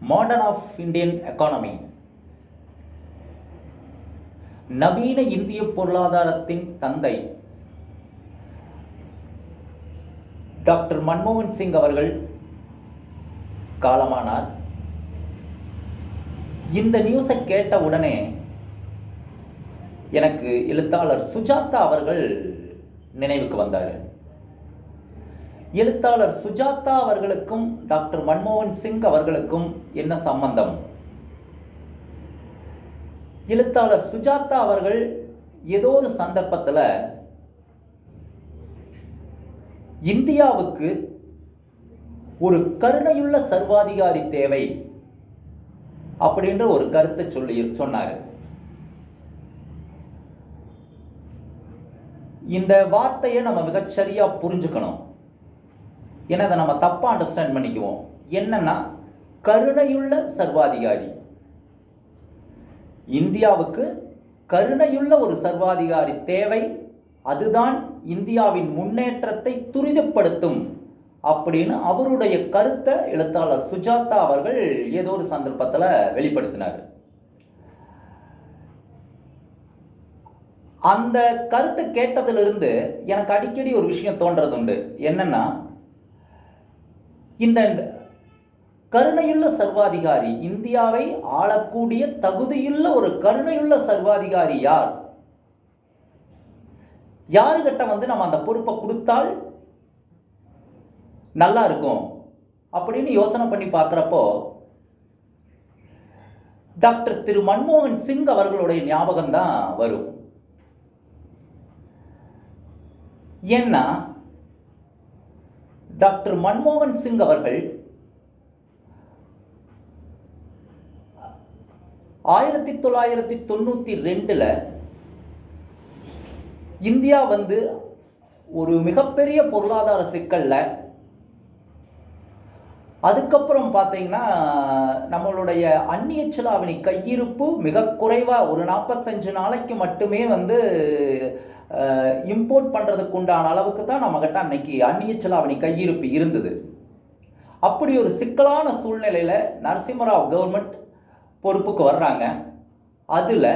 Modern of Indian economy நவீன இந்திய பொருளாதாரத்தின் தந்தை டாக்டர் மன்மோகன் சிங் அவர்கள் காலமானார். இந்த நியூஸை கேட்ட உடனே எனக்கு எழுத்தாளர் சுஜாதா அவர்கள் நினைவுக்கு வந்தார். எழுத்தாளர் சுஜாதா அவர்களுக்கும் டாக்டர் மன்மோகன் சிங் அவர்களுக்கும் என்ன சம்பந்தம்? எழுத்தாளர் சுஜாதா அவர்கள் ஏதோ ஒரு சந்தர்ப்பத்தில் இந்தியாவுக்கு ஒரு கருணையுள்ள சர்வாதிகாரி தேவை அப்படின்ற ஒரு கருத்தை சொல்லி சொன்னார். இந்த வார்த்தையை நம்ம மிகச்சரியா புரிஞ்சுக்கணும். ஏன்னா அதை நம்ம தப்பாக அண்டர்ஸ்டாண்ட் பண்ணிக்குவோம். என்னன்னா கருணையுள்ள சர்வாதிகாரி. இந்தியாவுக்கு கருணையுள்ள ஒரு சர்வாதிகாரி தேவை. அதுதான் இந்தியாவின் முன்னேற்றத்தை துரிதப்படுத்தும் அப்படின்னு அவருடைய கருத்தை எழுத்தாளர் சுஜாதா அவர்கள் ஏதோ ஒரு சந்தர்ப்பத்தில் வெளிப்படுத்தினார். அந்த கருத்தை கேட்டதிலிருந்து எனக்கு அடிக்கடி ஒரு விஷயம் தோன்றது உண்டு இந்த கருணையுள்ள சர்வாதிகாரி இந்தியாவை ஆளக்கூடிய தகுதியுள்ள ஒரு கருணையுள்ள சர்வாதிகாரி யார்? யாருகிட்ட வந்து நம்ம அந்த பொறுப்பை கொடுத்தால் நல்லா இருக்கும் அப்படின்னு யோசனை பண்ணி பார்க்குறப்போ டாக்டர் திரு மன்மோகன் சிங் அவர்களுடைய ஞாபகம் தான் வரும். ஏன்னா டாக்டர் மன்மோகன் சிங் அவர்கள் ஆயிரத்தி தொள்ளாயிரத்தி தொண்ணூற்றி ரெண்டில் இந்தியா வந்து ஒரு மிகப்பெரிய பொருளாதார சிக்கலில். அதுக்கப்புறம் பார்த்தீங்கன்னா நம்மளுடைய அந்நிய செலாவணி கையிருப்பு மிக குறைவாக ஒரு நாற்பத்தஞ்சு நாளைக்கு மட்டுமே வந்து இம்போர்ட் பண்ணுறதுக்கு உண்டான அளவுக்கு தான் நம்மக்கிட்ட அன்னைக்கு அந்நிய செலாவணி கையிருப்பு இருந்தது. அப்படி ஒரு சிக்கலான சூழ்நிலையில் நரசிம்மராவ் கவர்மெண்ட் பொறுப்புக்கு வர்றாங்க. அதில்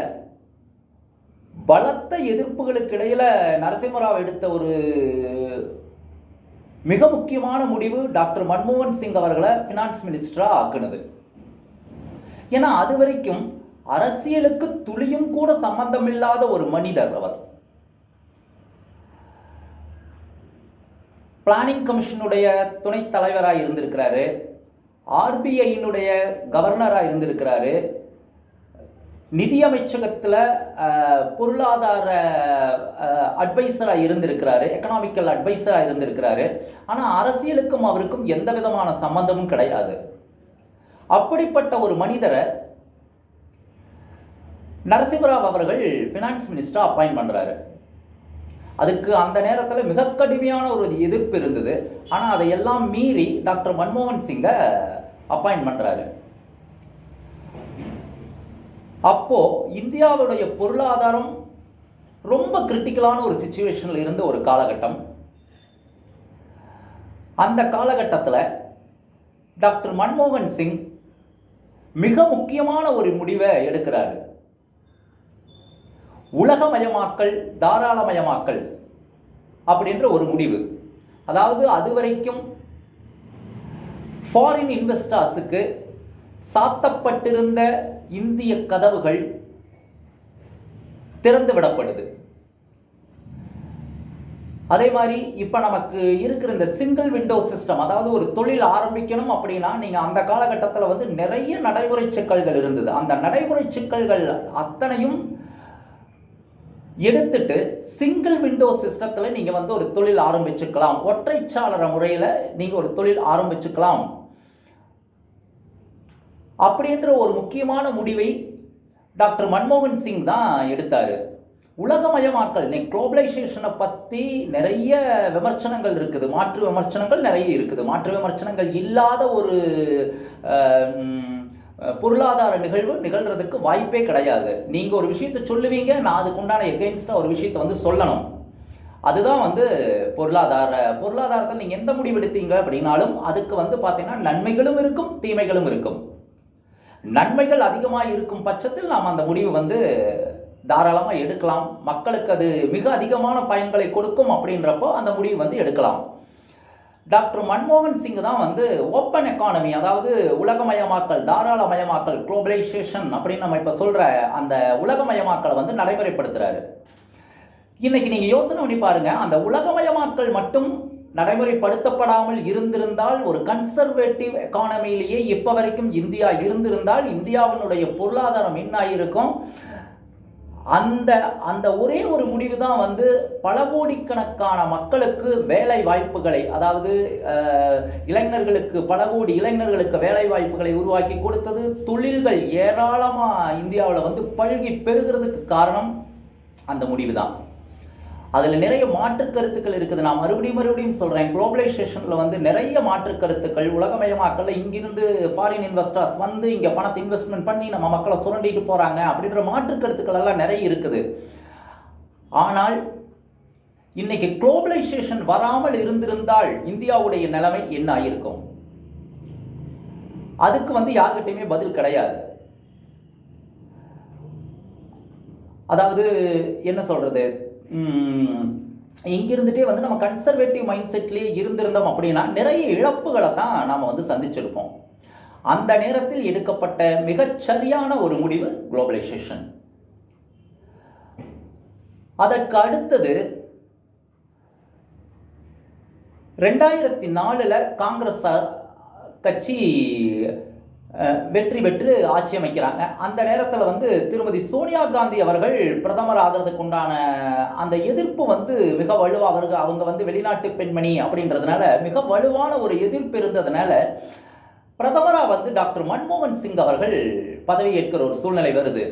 பலத்த எதிர்ப்புகளுக்கு இடையில் நரசிம்மராவ் எடுத்த ஒரு மிக முக்கியமான முடிவு டாக்டர் மன்மோகன் சிங் அவர்களை ஃபினான்ஸ் மினிஸ்டராக ஆக்குனது. ஏன்னா அது வரைக்கும் அரசியலுக்கு துளியும் கூட சம்பந்தமில்லாத ஒரு மனிதர் அவர். பிளானிங் கமிஷனுடைய துணைத் தலைவராக இருந்திருக்கிறாரு. ஆர்பிஐயினுடைய கவர்னராக இருந்திருக்கிறாரு. நிதியமைச்சகத்தில் பொருளாதார அட்வைசராக இருந்திருக்கிறாரு. எக்கனாமிக்கல் அட்வைசராக இருந்திருக்கிறாரு. ஆனால் அரசியலுக்கும் அவருக்கும் எந்த விதமான சம்பந்தமும் கிடையாது. அப்படிப்பட்ட ஒரு மனிதரை நரசிம்மராவ் அவர்கள் ஃபினான்ஸ் மினிஸ்டராக அப்பாயின்ட் பண்ணுறாரு அதுக்கு அந்த நேரத்தில் மிக கடுமையான ஒரு எதிர்ப்பு இருந்தது. ஆனால் அதையெல்லாம் மீறி டாக்டர் மன்மோகன் சிங்கை அப்பாயின்ட் பண்ணுறாரு அப்போ இந்தியாவுடைய பொருளாதாரம் ரொம்ப கிரிட்டிக்கலான ஒரு சுச்சுவேஷனில் இருந்த ஒரு காலகட்டம். அந்த காலகட்டத்தில் டாக்டர் மன்மோகன் சிங் மிக முக்கியமான ஒரு முடிவை எடுக்கிறாரு. உலகமயமாக்கல் தாராளமயமாக்கல் அப்படின்ற ஒரு முடிவு. அதாவது அது வரைக்கும் ஃபாரின் இன்வெஸ்டர்ஸுக்கு சாத்தப்பட்டிருந்த இந்திய கதவுகள் திறந்து விடப்படுது அதே மாதிரி இப்போ நமக்கு இருக்கிற இந்த சிங்கிள் விண்டோ சிஸ்டம் அதாவது ஒரு தொழில் ஆரம்பிக்கணும் அப்படின்னா நீங்கள் அந்த காலகட்டத்தில் வந்து நிறைய நடைமுறை சிக்கல்கள் இருந்தது. அந்த நடைமுறை சிக்கல்கள் அத்தனையும் எடுத்துட்டு சிங்கிள் விண்டோ சிஸ்டத்தில் நீங்கள் வந்து ஒரு தொழில் ஆரம்பிச்சுக்கலாம். ஒற்றைச்சாளர முறையில் நீங்கள் ஒரு தொழில் ஆரம்பிச்சுக்கலாம். அப்படின்ற ஒரு முக்கியமான முடிவை டாக்டர் மன்மோகன் சிங் தான் எடுத்தார். உலகமயமாக்கல் நீ குளோபலைசேஷனை பற்றி நிறைய விமர்சனங்கள் இருக்குது. மாற்று விமர்சனங்கள் நிறைய இருக்குது. மாற்று விமர்சனங்கள் இல்லாத ஒரு பொருளாதார நிகழ்வு நிகழ்கிறதுக்கு வாய்ப்பே கிடையாது. நீங்கள் ஒரு விஷயத்தை சொல்லுவீங்க நான் அதுக்குண்டான எகெயின்ஸ்டாக ஒரு விஷயத்தை வந்து சொல்லணும். அதுதான் வந்து பொருளாதார பொருளாதாரத்தில் நீங்கள் எந்த முடிவெடுத்தீங்க அப்படின்னாலும் அதுக்கு வந்து பார்த்தீங்கன்னா நன்மைகளும் இருக்கும் தீமைகளும் இருக்கும். நன்மைகள் அதிகமாக இருக்கும் பட்சத்தில் நாம் அந்த முடிவு வந்து தாராளமாக எடுக்கலாம். மக்களுக்கு அது மிக அதிகமான பயன்களை கொடுக்கும் அப்படின்றப்போ அந்த முடிவு வந்து எடுக்கலாம். டாக்டர் மன்மோகன் சிங் தான் வந்து ஓப்பன் எக்கானமி அதாவது உலகமயமாக்கல் தாராளமயமாக்கல் குளோபலைசேஷன் அப்படின்னு நம்ம இப்போ சொல்கிற அந்த உலகமயமாக்கலை வந்து நடைமுறைப்படுத்துகிறாரு இன்னைக்கு நீங்கள் யோசனை பண்ணி பாருங்கள் அந்த உலகமயமாக்கல் மட்டும் நடைமுறைப்படுத்தப்படாமல் இருந்திருந்தால் ஒரு கன்சர்வேட்டிவ் எக்கானமியிலேயே இப்போ வரைக்கும் இந்தியா இருந்திருந்தால் இந்தியாவினுடைய பொருளாதாரம் என்ன ஆகியிருக்கும் அந்த அந்த ஒரே ஒரு முடிவு தான் வந்து பல கோடிக்கணக்கான மக்களுக்கு வேலை வாய்ப்புகளை அதாவது இளைஞர்களுக்கு பல கோடி இளைஞர்களுக்கு வேலை வாய்ப்புகளை உருவாக்கி கொடுத்தது தொழில்கள் ஏராளமாக இந்தியாவில் வந்து பல்கி பெருகிறதுக்கு காரணம் அந்த முடிவு தான் அதில் நிறைய மாற்று கருத்துக்கள் இருக்குது. நான் மறுபடியும் மறுபடியும் சொல்கிறேன் குளோபலைசேஷனில் வந்து நிறைய மாற்று கருத்துக்கள் உலகமயமாக்கல இங்கிருந்து ஃபாரின் இன்வெஸ்டர்ஸ் வந்து இங்கே பணத்தை இன்வெஸ்ட்மெண்ட் பண்ணி நம்ம மக்களை சுரண்டிட்டு போகிறாங்க அப்படின்ற மாற்று கருத்துக்கள் எல்லாம் நிறைய இருக்குது. ஆனால் இன்னைக்கு குளோபலைசேஷன் வராமல் இருந்திருந்தால் இந்தியாவுடைய நிலைமை என்ன ஆயிருக்கும்? அதுக்கு வந்து யார்கிட்டையுமே பதில் கிடையாது. அதாவது என்ன சொல்றது? இங்கிருந்துட்டே வந்து நம்ம கன்சர்வேட்டிவ் மைண்ட் செட்லேயே இருந்திருந்தோம் அப்படின்னா நிறைய இழப்புகளை தான் நாம் வந்து சந்திச்சிருப்போம். அந்த நேரத்தில் எடுக்கப்பட்ட மிகச்சரியான ஒரு முடிவு குளோபலைசேஷன் அதற்கு அடுத்தது ரெண்டாயிரத்தி நாலில் காங்கிரஸ் கட்சி வெற்றி பெற்று ஆட்சி அமைக்கிறாங்க. அந்த நேரத்தில் வந்து திருமதி சோனியா காந்தி அவர்கள் பிரதமர் ஆகிறதுக்கு உண்டான அந்த எதிர்ப்பு வந்து மிக வலுவாக அவர்கள் அவங்க வந்து வெளிநாட்டு பெண்மணி அப்படின்றதுனால மிக வலுவான ஒரு எதிர்ப்பு இருந்ததுனால பிரதமராக வந்து டாக்டர் மன்மோகன் சிங் அவர்கள் பதவியேற்கிற ஒரு சூழ்நிலை வருது.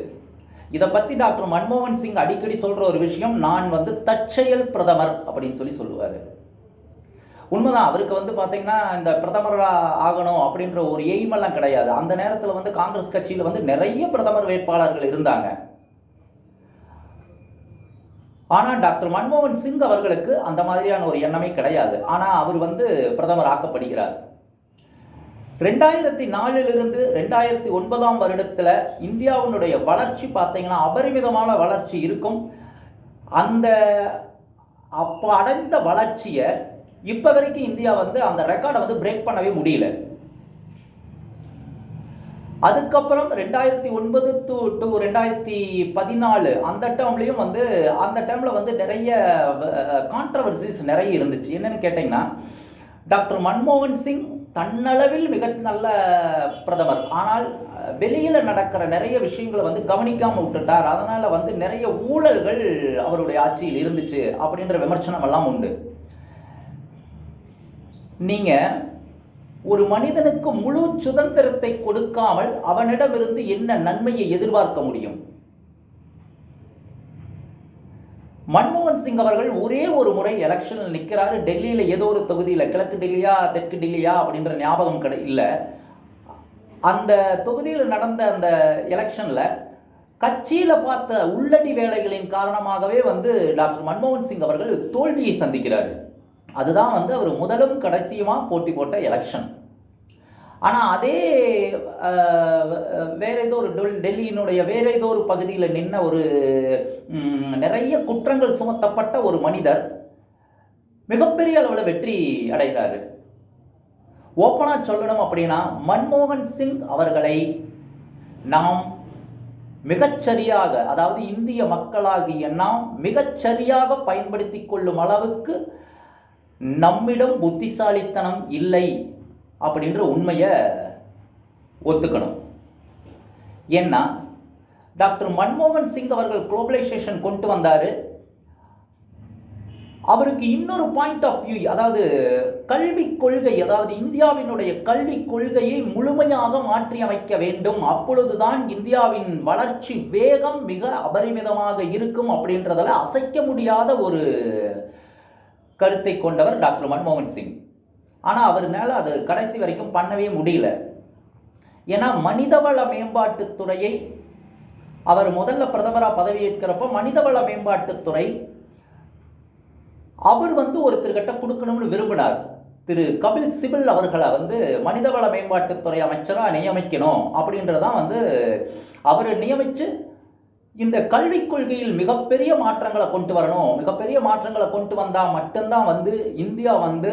இதை பற்றி டாக்டர் மன்மோகன் சிங் அடிக்கடி சொல்கிற ஒரு விஷயம் நான் வந்து தற்செயல் பிரதமர் அப்படின்னு சொல்லி சொல்லுவார். உண்மைதான் அவருக்கு வந்து பார்த்தீங்கன்னா இந்த பிரதமராக ஆகணும் அப்படின்ற ஒரு எய்மெல்லாம் கிடையாது. அந்த நேரத்தில் வந்து காங்கிரஸ் கட்சியில் வந்து நிறைய பிரதமர் வேட்பாளர்கள் இருந்தாங்க. ஆனால் டாக்டர் மன்மோகன் சிங் அவர்களுக்கு அந்த மாதிரியான ஒரு எண்ணமே கிடையாது. ஆனால் அவர் வந்து பிரதமர் ஆக்கப்படுகிறார். ரெண்டாயிரத்தி நாலிலிருந்து ரெண்டாயிரத்தி ஒன்பதாம் வருடத்தில் இந்தியாவினுடைய வளர்ச்சி பார்த்தீங்கன்னா அபரிமிதமான வளர்ச்சி இருக்கும். அந்த அப்போ அடைந்த வளர்ச்சியை இப்போ வரைக்கும் இந்தியா வந்து அந்த ரெக்கார்டை வந்து பிரேக் பண்ணவே முடியல. அதுக்கப்புறம் ரெண்டாயிரத்தி ஒன்பது டு டு ரெண்டாயிரத்தி பதினாலு அந்த டேர்ம்லேயும் வந்து அந்த டைமில் வந்து நிறைய கான்ட்ரவர்சிஸ் நிறைய இருந்துச்சு. என்னென்னு கேட்டிங்கன்னா டாக்டர் மன்மோகன் சிங் தன்னளவில் மிக நல்ல பிரதமர். ஆனால் வெளியில் நடக்கிற நிறைய விஷயங்களை வந்து கவனிக்காமல் விட்டுட்டார். அதனால் வந்து நிறைய ஊழல்கள் அவருடைய ஆட்சியில் இருந்துச்சு அப்படின்ற விமர்சனம் எல்லாம் உண்டு. நீங்கள் ஒரு மனிதனுக்கு முழு சுதந்திரத்தை கொடுக்காமல் அவனிடமிருந்து என்ன நன்மையை எதிர்பார்க்க முடியும்? மன்மோகன் சிங் அவர்கள் ஒரே ஒரு முறை எலெக்ஷனில் நிற்கிறாரு டெல்லியில் ஏதோ ஒரு தொகுதியில் கிழக்கு டெல்லியா தெற்கு டெல்லியா அப்படின்ற ஞாபகம் கிடை இல்லை. அந்த தொகுதியில் நடந்த அந்த எலெக்ஷனில் கட்சியில் பார்த்த உள்ளடி வேலைகளின் காரணமாகவே வந்து டாக்டர் மன்மோகன் சிங் அவர்கள் தோல்வியை சந்திக்கிறார். அதுதான் வந்து அவர் முதலும் கடைசியுமா போட்டி போட்ட எலெக்ஷன் ஆனால் அதே வேற ஏதோ ஒரு டெல் டெல்லியினுடைய வேற ஏதோ ஒரு பகுதியில் நின்ன ஒரு நிறைய குற்றங்கள் சுமத்தப்பட்ட ஒரு மனிதர் மிகப்பெரிய அளவில் வெற்றி அடைகிறாரு. ஓப்பனாக சொல்லணும் அப்படின்னா மன்மோகன் சிங் அவர்களை நாம் மிகச்சரியாக அதாவது இந்திய மக்களாகிய நாம் மிகச்சரியாக பயன்படுத்தி கொள்ளும் அளவுக்கு நம்மிடம் புத்திசாலித்தனம் இல்லை அப்படின்ற உண்மையை ஒத்துக்கணும். ஏன்னா டாக்டர் மன்மோகன் சிங் அவர்கள் குளோபலைசேஷன் கொண்டு வந்தார். அவருக்கு இன்னொரு பாயிண்ட் ஆஃப் வியூ அதாவது கல்விக் கொள்கை அதாவது இந்தியாவினுடைய கல்விக் கொள்கையை முழுமையாக மாற்றி அமைக்க வேண்டும். அப்பொழுதுதான் இந்தியாவின் வளர்ச்சி வேகம் மிக அபரிமிதமாக இருக்கும் அப்படின்றதில் அசைக்க முடியாத ஒரு கருத்தை கொண்டவர் டாக்டர் மன்மோகன் சிங். ஆனால் அவர்னால அது கடைசி வரைக்கும் பண்ணவே முடியல. ஏன்னா மனிதவள மேம்பாட்டுத்துறையை அவர் முதல்ல பிரதமராக பதவியேற்கிறப்ப மனிதவள மேம்பாட்டுத்துறை அவர் வந்து ஒருத்தர்கிட்ட கொடுக்கணும்னு விரும்பினார். திரு. கபில் சிபில் அவர்களை வந்து மனிதவள மேம்பாட்டுத்துறை அமைச்சராக நியமிக்கணும் அப்படின்றதான் வந்து அவர் நியமித்து இந்த கல்விக் கொள்கையில் மிகப்பெரிய மாற்றங்களை கொண்டு வரணும். மிகப்பெரிய மாற்றங்களை கொண்டு வந்தால் மட்டும்தான் வந்து இந்தியா வந்து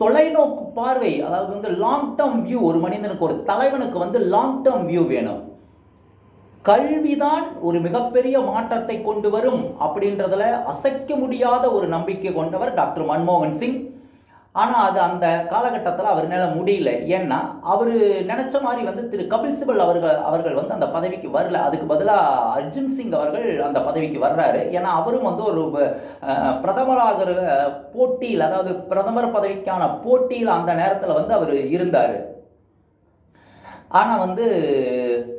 தொலைநோக்கு பார்வை அதாவது வந்து லாங் டேர்ம் வியூ ஒரு மனிதனுக்கு ஒரு தலைவனுக்கு வந்து லாங் டேர்ம் வியூ வேணும். கல்விதான் ஒரு மிகப்பெரிய மாற்றத்தை கொண்டு வரும் அப்படின்றதுல அசைக்க முடியாத ஒரு நம்பிக்கை கொண்டவர் டாக்டர் மன்மோகன் சிங். ஆனால் அது அந்த காலகட்டத்தில் அவர்னால முடியல. ஏன்னா அவர் நினச்ச மாதிரி வந்து திரு கபில் சிபல் அவர்கள் அவர்கள் வந்து அந்த பதவிக்கு வரல. அதுக்கு பதிலாக அர்ஜுன் சிங் அவர்கள் அந்த பதவிக்கு வர்றாரு. ஏன்னா அவரும் வந்து ஒரு பிரதமராகிற போட்டியில் அதாவது பிரதமர் பதவிக்கான போட்டியில் அந்த நேரத்தில் வந்து அவர் இருந்தார். ஆனால் வந்து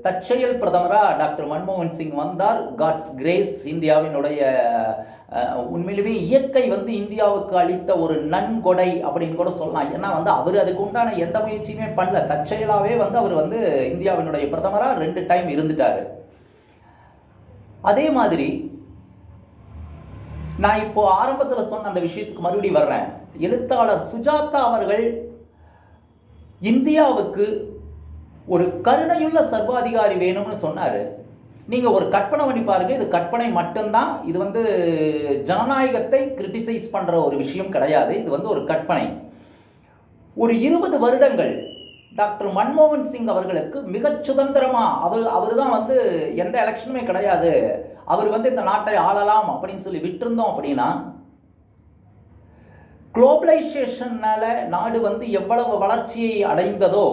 தற்செயல் பிரதமராக டாக்டர் மன்மோகன் சிங் வந்தார். காட்ஸ் கிரேஸ் இந்தியாவினுடைய உண்மையிலுமே இயற்கை வந்து இந்தியாவுக்கு அளித்த ஒரு நன்கொடை அப்படின்னு கூட சொல்லலாம். ஏன்னா வந்து அவர் அதுக்கு உண்டான எந்த முயற்சியுமே பண்ணல. தற்செயலாகவே வந்து அவர் வந்து இந்தியாவினுடைய பிரதமராக ரெண்டு டைம் இருந்துட்டார். அதே மாதிரி நான் இப்போ ஆரம்பத்தில் சொன்ன அந்த விஷயத்துக்கு மறுபடியும் வர்றேன். எழுத்தாளர் சுஜாதா அவர்கள் இந்தியாவுக்கு ஒரு கருணையுள்ள சர்வாதிகாரி வேணும்னு சொன்னார். நீங்கள் ஒரு கற்பனை பண்ணி பாருங்கள் இது கற்பனை மட்டும்தான் இது வந்து ஜனநாயகத்தை கிரிட்டிசைஸ் பண்ணுற ஒரு விஷயம் கிடையாது இது வந்து ஒரு கற்பனை. ஒரு இருபது வருடங்கள் டாக்டர் மன்மோகன் சிங் அவர்களுக்கு மிகச் சுதந்திரமாக அவர் அவர் தான் வந்து எந்த எலெக்ஷனுமே கிடையாது அவர் வந்து இந்த நாட்டை ஆளலாம் அப்படின்னு சொல்லி விட்டிருந்தோம் அப்படின்னா குளோபலைசேஷனால் நாடு வந்து எவ்வளவு வளர்ச்சியை அடைந்ததோ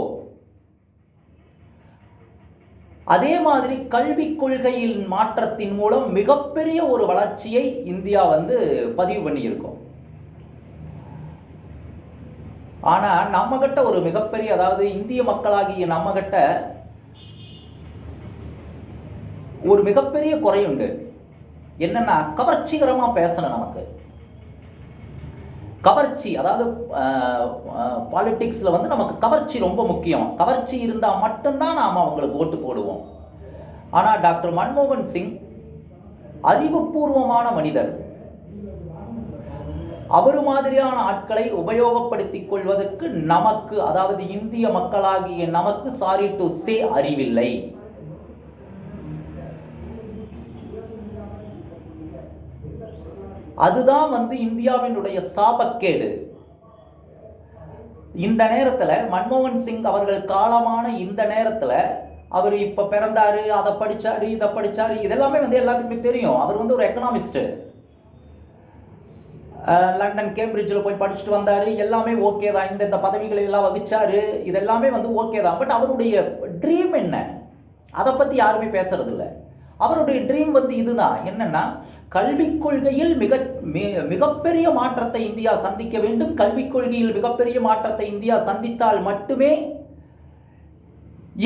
அதே மாதிரி கல்விக் கொள்கையின் மாற்றத்தின் மூலம் மிகப்பெரிய ஒரு வளர்ச்சியை இந்தியா வந்து பதிவு பண்ணியிருக்கோம். ஆனால் நம்மகிட்ட ஒரு மிகப்பெரிய அதாவது இந்திய மக்களாகிய நம்மகிட்ட ஒரு மிகப்பெரிய குறையுண்டு. என்னென்னா கவர்ச்சிகரமாக பேசணும் நமக்கு. கவர்ச்சி அதாவது பாலிட்டிக்ஸில் வந்து நமக்கு கவர்ச்சி ரொம்ப முக்கியம். கவர்ச்சி இருந்தால் மட்டும்தான் நாம் அவங்களுக்கு ஓட்டு போடுவோம். ஆனால் டாக்டர் மன்மோகன் சிங் அறிவுபூர்வமான மனிதர். அவர் மாதிரியான ஆட்களை உபயோகப்படுத்திக் கொள்வதற்கு நமக்கு அதாவது இந்திய மக்களாகிய நமக்கு சாரி டு சே அறிவில்லை. அதுதான் வந்து இந்தியாவினுடைய சாபக்கேடு. இந்த நேரத்தில் மன்மோகன் சிங் அவர்கள் காலமான இந்த நேரத்தில் அவர் இப்போ பிறந்தாரு அதை படிச்சாரு இதை படிச்சாரு இதெல்லாமே வந்து எல்லாத்துக்குமே தெரியும். அவர் வந்து ஒரு எக்கனாமிஸ்ட்டு லண்டன் கேம்பிரிட்ஜில் போய் படிச்சுட்டு வந்தார். எல்லாமே ஓகே தான். இந்த இந்த பதவிகளை எல்லாம் வகிச்சார். இதெல்லாமே வந்து ஓகே தான். பட் அவருடைய ட்ரீம் என்ன? அதை பற்றி யாருமே பேசுறதில்லை. அவருடைய ட்ரீம் வந்து இதுதான். என்னன்னா கல்விக் கொள்கையில் மிக மிகப்பெரிய மாற்றத்தை இந்தியா சந்திக்க வேண்டும். கல்விக் கொள்கையில் மிகப்பெரிய மாற்றத்தை இந்தியா சந்தித்தால் மட்டுமே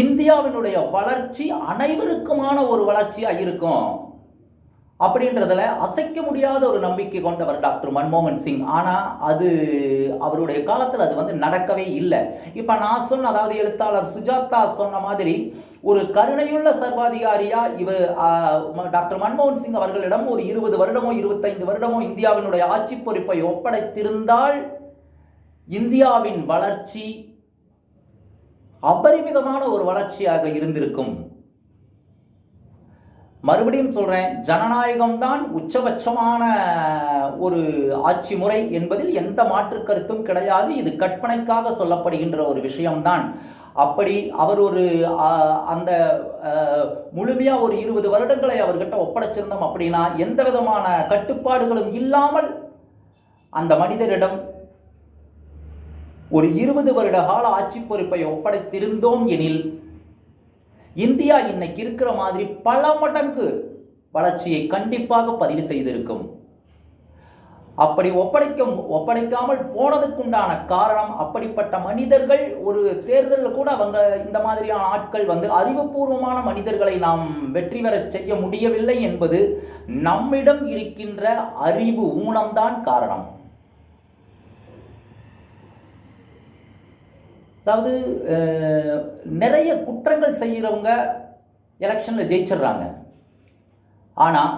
இந்தியாவினுடைய வளர்ச்சி அனைவருக்குமான ஒரு வளர்ச்சியாக இருக்கும். அப்படின்றதுல அசைக்க முடியாத ஒரு நம்பிக்கை கொண்டவர் டாக்டர் மன்மோகன் சிங். ஆனால் அது அவருடைய காலத்தில் அது வந்து நடக்கவே இல்லை. இப்போ நான் சொன்ன அதாவது எழுத்தாளர் சுஜாதா சொன்ன மாதிரி ஒரு கருணையுள்ள சர்வாதிகாரியா இவ டாக்டர் மன்மோகன் சிங் அவர்களிடம் ஒரு இருபது வருடமோ இருபத்தைந்து வருடமோ இந்தியாவினுடைய ஆட்சி பொறுப்பை ஒப்படைத்திருந்தால் இந்தியாவின் வளர்ச்சி அபரிமிதமான ஒரு வளர்ச்சியாக இருந்திருக்கும். மறுபடியும் சொல்றேன் ஜனநாயகம்தான் உச்சபட்சமான ஒரு ஆட்சி முறை என்பதில் எந்த மாற்று கருத்தும் கிடையாது. இது கற்பனைக்காக சொல்லப்படுகின்ற ஒரு விஷயம்தான். அப்படி அவர் ஒரு அந்த முழுமையாக ஒரு இருபது வருடங்களை அவர்கிட்ட ஒப்படைச்சிருந்தோம் அப்படின்னா எந்த விதமான கட்டுப்பாடுகளும் இல்லாமல் அந்த மனிதரிடம் ஒரு இருபது வருட கால ஆட்சி பொறுப்பை ஒப்படைத்திருந்தோம் எனில் இந்தியா இன்னைக்கு இருக்கிற மாதிரி பல மடங்கு வளர்ச்சியை கண்டிப்பாக பதிவு செய்திருக்கும். அப்படி ஒப்படைக்கும் ஒப்படைக்காமல் போனதுக்குண்டான காரணம் அப்படிப்பட்ட மனிதர்கள் ஒரு தேர்தலில் கூட அவங்க இந்த மாதிரியான ஆட்கள் வந்து அறிவுபூர்வமான மனிதர்களை நாம் வெற்றி பெறச் செய்ய முடியவில்லை என்பது நம்மிடம் இருக்கின்ற அறிவு ஊனம்தான் காரணம். அதாவது நிறைய குற்றங்கள் செய்கிறவங்க எலெக்ஷனில் ஜெயிச்சிடுறாங்க ஆனால்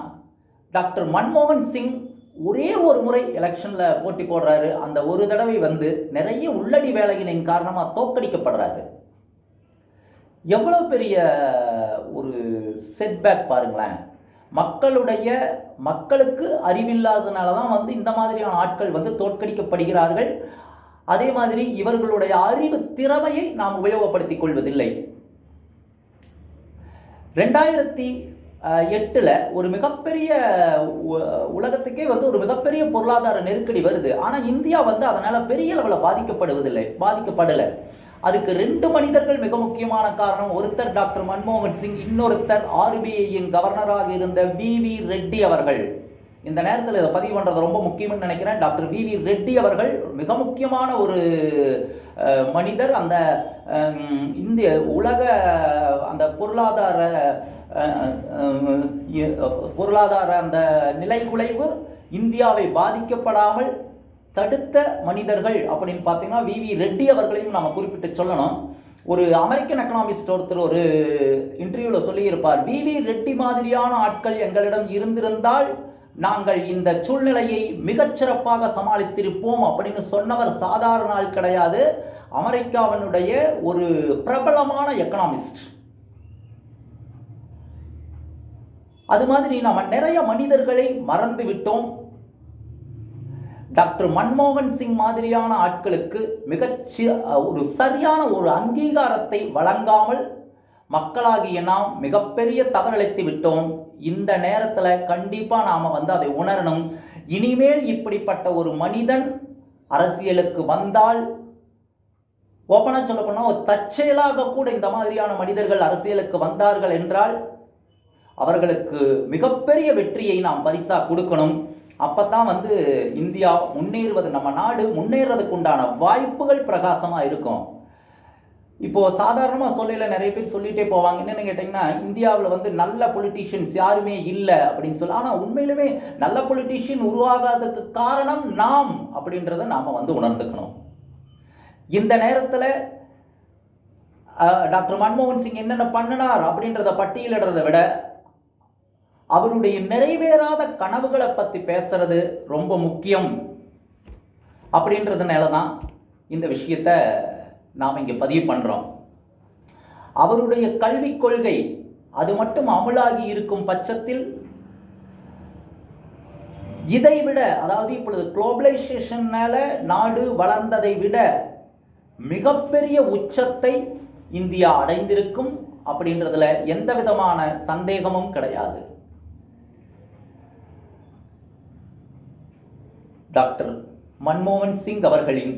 டாக்டர் மன்மோகன் சிங் ஒரே ஒரு முறை எலெக்ஷனில் போட்டி போடுறாரு. அந்த ஒரு தடவை வந்து நிறைய உள்ளடி வேலைகளின் காரணமாக தோற்கடிக்கப்படுறாரு. எவ்வளோ பெரிய ஒரு செட்பேக் பாருங்களேன். மக்களுடைய மக்களுக்கு அறிவில்லாததுனால தான் வந்து இந்த மாதிரியான ஆட்கள் வந்து தோற்கடிக்கப்படுகிறார்கள். அதே மாதிரி இவர்களுடைய அறிவு திறமையை நாம் உபயோகப்படுத்திக் கொள்வதில்லை. ரெண்டாயிரத்தி எட்டில் ஒரு மிகப்பெரிய உ- உலகத்துக்கே வந்து ஒரு மிகப்பெரிய பொருளாதார நெருக்கடி வருது. ஆனால் இந்தியா வந்து அதனால் பெரிய அளவில் பாதிக்கப்படுவதில்லை பாதிக்கப்படலை. அதுக்கு ரெண்டு மனிதர்கள் மிக முக்கியமான காரணம் ஒருத்தர் டாக்டர் மன்மோகன் சிங் இன்னொருத்தர் ஆர்பிஐயின் கவர்னராக இருந்த வி வி ரெட்டி அவர்கள். இந்த நேரத்தில் இதை பதிவு பண்ணுறது ரொம்ப முக்கியம்னு நினைக்கிறேன். டாக்டர் வி வி ரெட்டி அவர்கள் மிக முக்கியமான ஒரு மனிதர். அந்த இந்திய உலக அந்த பொருளாதார பொருளாதார அந்த நிலைக்குலைவு இந்தியாவை பாதிக்கப்படாமல் தடுத்த மனிதர்கள் அப்படின்னு பார்த்தீங்கன்னா வி. வி. ரெட்டி அவர்களையும் நம்ம குறிப்பிட்டு சொல்லணும். ஒரு அமெரிக்கன் எக்கனாமிஸ்ட் ஒருத்தர் ஒரு இன்டர்வியூவில் சொல்லியிருப்பார். வி. வி. ரெட்டி மாதிரியான ஆட்கள் எங்களிடம் இருந்திருந்தால் நாங்கள் இந்த சூழ்நிலையை மிகச்சிறப்பாக சமாளித்திருப்போம் அப்படின்னு சொன்னவர் சாதாரண ஆள் கிடையாது. அமெரிக்காவினுடைய ஒரு பிரபலமான எக்கனாமிஸ்ட் அது மாதிரி நாம் நிறைய மனிதர்களை மறந்து விட்டோம். டாக்டர் மன்மோகன் சிங் மாதிரியான ஆட்களுக்கு மிகச்சி ஒரு சரியான ஒரு அங்கீகாரத்தை வழங்காமல் மக்களாகிய நாம் மிகப்பெரிய தவறிழைத்து விட்டோம். இந்த நேரத்தில் கண்டிப்பாக நாம் வந்து அதை உணரணும். இனிமேல் இப்படிப்பட்ட ஒரு மனிதன் அரசியலுக்கு வந்தால் ஓப்பனாக சொல்ல போனால் ஒரு தற்செயலாக கூட இந்த மாதிரியான மனிதர்கள் அரசியலுக்கு வந்தார்கள் என்றால் அவர்களுக்கு மிகப்பெரிய வெற்றியை நாம் பரிசாக கொடுக்கணும். அப்போ தான் வந்து இந்தியா முன்னேறுவது நம்ம நாடு முன்னேறதுக்கு உண்டான வாய்ப்புகள் பிரகாசமாக இருக்கும். இப்போது சாதாரணமாக சொல்லல நிறைய பேர் சொல்லிகிட்டே போவாங்க. என்னென்னு கேட்டிங்கன்னா இந்தியாவில் வந்து நல்ல பொலிட்டீஷியன்ஸ் யாருமே இல்லை அப்படின்னு சொல்லி. ஆனால் உண்மையிலுமே நல்ல பொலிட்டீஷியன் உருவாகாததுக்கு காரணம் நாம் அப்படின்றத நாம் வந்து உணர்ந்துக்கணும். இந்த நேரத்தில் டாக்டர் மன்மோகன் சிங் என்னென்ன பண்ணினார் அப்படின்றத பட்டியலிடுறதை விட அவருடைய நிறைவேறாத கனவுகளை பற்றி பேசுறது ரொம்ப முக்கியம். அப்படின்றதுனால தான் இந்த விஷயத்தை நாம் இங்கே பதிவு பண்ணுறோம் அவருடைய கல்விக் கொள்கை அது மட்டும் அமுலாகி இருக்கும் பட்சத்தில் இதை விட அதாவது இப்பொழுது குளோபலைசேஷனால் நாடு வளர்ந்ததை விட மிகப்பெரிய உச்சத்தை இந்தியா அடைந்திருக்கும் அப்படின்றதுல எந்த விதமான சந்தேகமும் கிடையாது. டாக்டர் மன்மோகன் சிங் அவர்களின்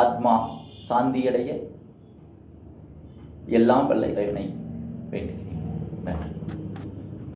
ஆத்மா சாந்தியடைய எல்லாம் வல்ல இறைவனை வேண்டுகிறேன். நன்றி.